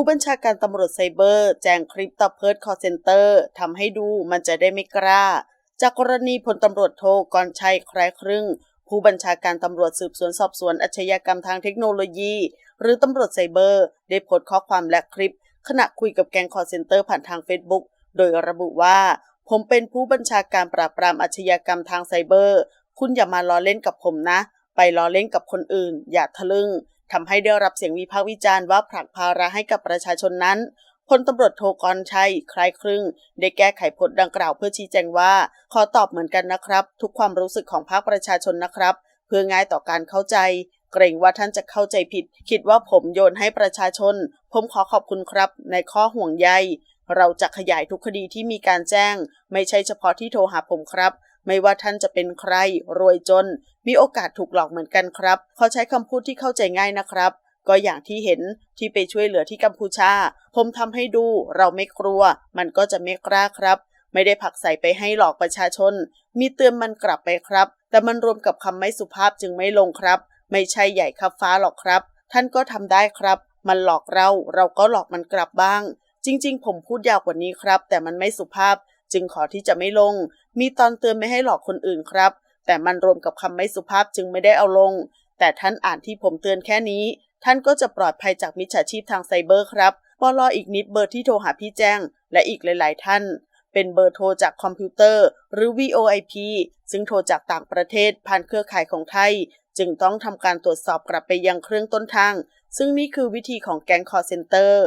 ผู้บัญชาการตำรวจไซเบอร์ แจ้งคลิปตอเพิร์ดคอเซนเตอร์ทำให้ดูมันจะได้ไม่กล้า จากกรณีพลตำรวจโทกรชัยคล้ายครึ่ง ผู้บัญชาการตำรวจสืบสวนสอบสวนอาชญากรรมทางเทคโนโลยี หรือตำรวจไซเบอร์ ได้โพสต์ข้อความและคลิป ขณะคุยกับแก๊งคอเซนเตอร์ผ่านทางเฟซบุ๊กโดยระบุว่า ผมเป็นผู้บัญชาการปราบปรามอาชญากรรมทางไซเบอร์ คุณอย่ามาล้อเล่นกับผมนะ ไปล้อเล่นกับคนอื่น อย่าทะลึ่ง ทำให้ได้รับเสียงวิพากษ์วิจารณ์ว่าผลักภาระให้กับประชาชนนั้นพลตำรวจโทกรชัยคล้ายครึ่ง ได้แก้ไขผลดังกล่าวเพื่อชี้แจงว่า ขอตอบเหมือนกันนะครับ ทุกความรู้สึกของภาคประชาชนนะครับ เพื่อง่ายต่อการเข้าใจ เกรงว่าท่านจะเข้าใจผิด คิดว่าผมโยนให้ประชาชน ผมขอขอบคุณครับ ในข้อห่วงใย เราจะขยายทุกคดีที่มีการแจ้ง ไม่ใช่เฉพาะที่โทรหาผมครับ ไม่ว่าท่านจะเป็นใครรวยจน มีโอกาสถูกหลอกเหมือนกันครับขอใช้คำพูดที่เข้าใจง่ายนะครับ ก็อย่างที่เห็นที่ไปช่วยเหลือที่กัมพูชา ผมทำให้ดู เราไม่กลัว มันก็จะไม่กล้าครับ ไม่ได้ผักใส่ไปให้หลอกประชาชน มีเตือนมันกลับไปครับ แต่มันรวมกับคำไม่สุภาพจึงไม่ลงครับ ไม่ใช่ใหญ่ขับฟ้าหรอกครับ ท่านก็ทำได้ครับ มันหลอกเรา เราก็หลอกมันกลับบ้าง จริงๆ ผมพูดยาวกว่านี้ครับ แต่มันไม่สุภาพ จึงขอที่จะไม่ลง มีตอนเตือนไม่ให้หลอกคนอื่นครับ แต่มันรวมกับคำไม่สุภาพจึงไม่ได้เอาลง แต่ท่านอ่านที่ผมเตือนแค่นี้ ท่านก็จะปลอดภัยจากมิจฉาชีพทางไซเบอร์ครับปอรออีกนิดเบอร์ที่โทรหาพี่แจ้ง และอีกหลาย ๆ ท่าน เป็นเบอร์โทรจากคอมพิวเตอร์ หรือ VoIP ซึ่งโทรจากต่างประเทศผ่านเครือข่ายของไทย จึงต้องทำการตรวจสอบกลับไปยังเครื่องต้นทาง ซึ่งนี่คือวิธีของแก๊งคอร์เซนเตอร์